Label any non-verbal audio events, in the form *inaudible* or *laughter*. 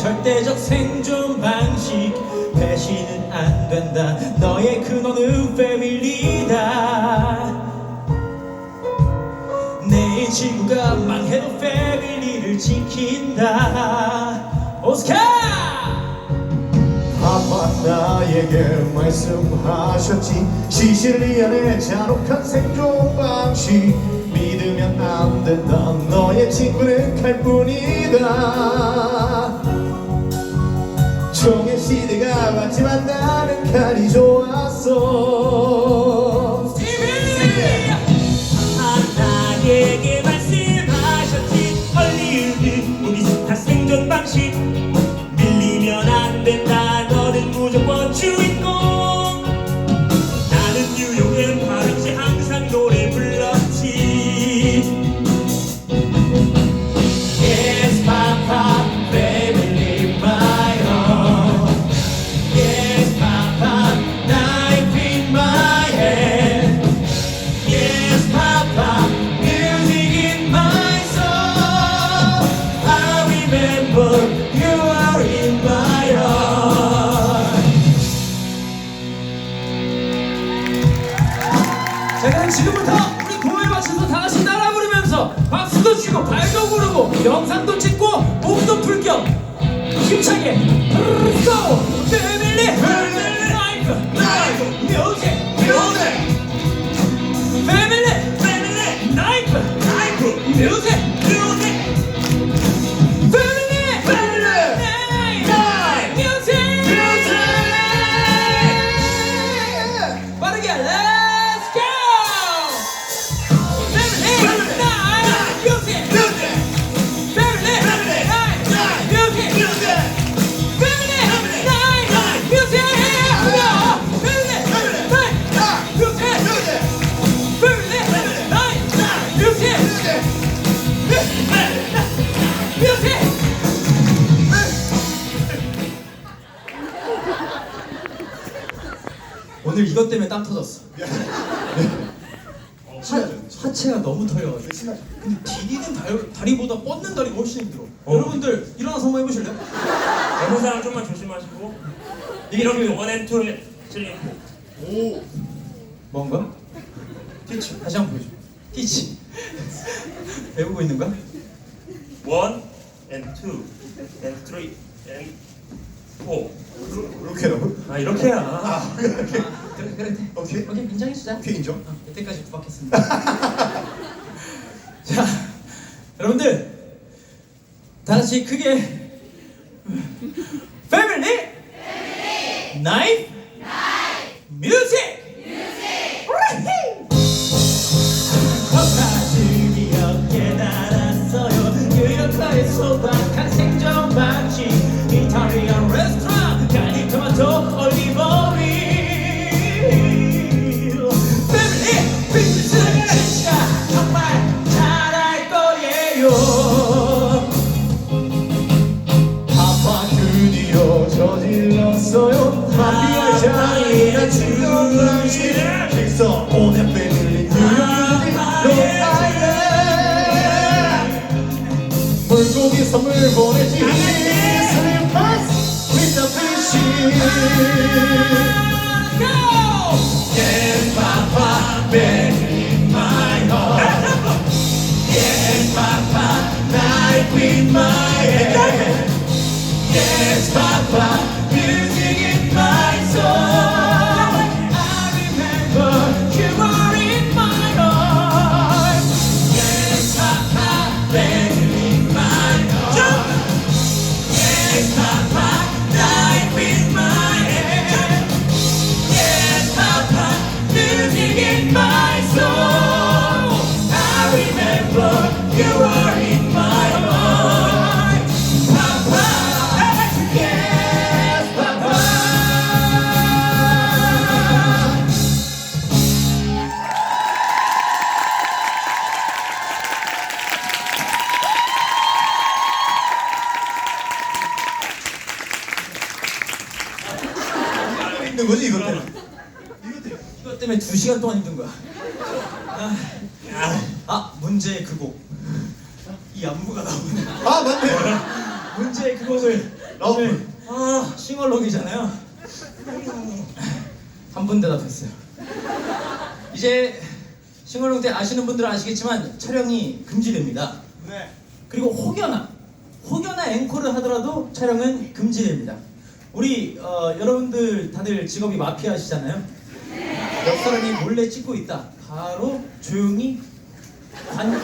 절대적 생존 방식. 배신은 안 된다. 너의 근원은 패밀리다. 내 지구가 망해도 패밀리를 지킨다. 오스카! 아빠 나에게 말씀하셨지. 시실리안의 잔혹한 생존 방식. 믿으면 안 된다. 너의 친구는 칼뿐이다 시대가 왔지만 나는 칼이 좋았어 자, 그럼 지금부터 우리 공을 맞춰서 다 같이 따라 부르면서 박수도 치고 발도 구르고 영상도 찍고 몸도 풀 겸 힘차게 Let's go! 패밀리! 라이프! 라이프! 뮤직! 오늘 이것 때문에 땀 터졌어. 하, 하체가 너무 털려가지고. 심하죠. 근데 디디는 다, 다리보다 뻗는 다리가 훨씬 힘들어. 여러분들 일어나서 한번 해보실래요? 사람 좀만 조심하시고 이렇게 원앤투에 찔리고 오. 뭔가? 티치. 다시 한번 보여줘. 티치. 배우고 있는 거야? 원, two, and three, and four. 이렇게 나고? 아 이렇게야. 아, 그래. 아, 그래 그래. 돼. 오케이. 오케이 인정해주자. 오케이 인정. 어, 여태까지 구박했습니다. *laughs* 자, 여러분들 다 같이 크게 *laughs* 패밀리 나이프 물고기 선물 보내지 슬리퍼스 with the fishing Go! Yes, Papa, back in my heart. Yes, Papa, knife in my hand. Yes, Papa, 힘든 거지 이것 때문에 이것 때문에 이것 때문에 두 시간 동안 힘든 거야. 아, 야, 아 문제의 그 곡. 이 안무가 나오네. 아 맞네 문제의 그 곡을 오늘 아 싱얼롱이잖아요. 한 분 대답했어요. 이제 싱얼롱 때 아시는 분들은 아시겠지만 촬영이 금지됩니다. 네 그리고 혹여나 혹여나 앵콜을 하더라도 촬영은 금지됩니다. 우리 어, 여러분들 다들 직업이 마피아시잖아요. 옆 사람이 몰래 찍고 있다. 바로 조용히 관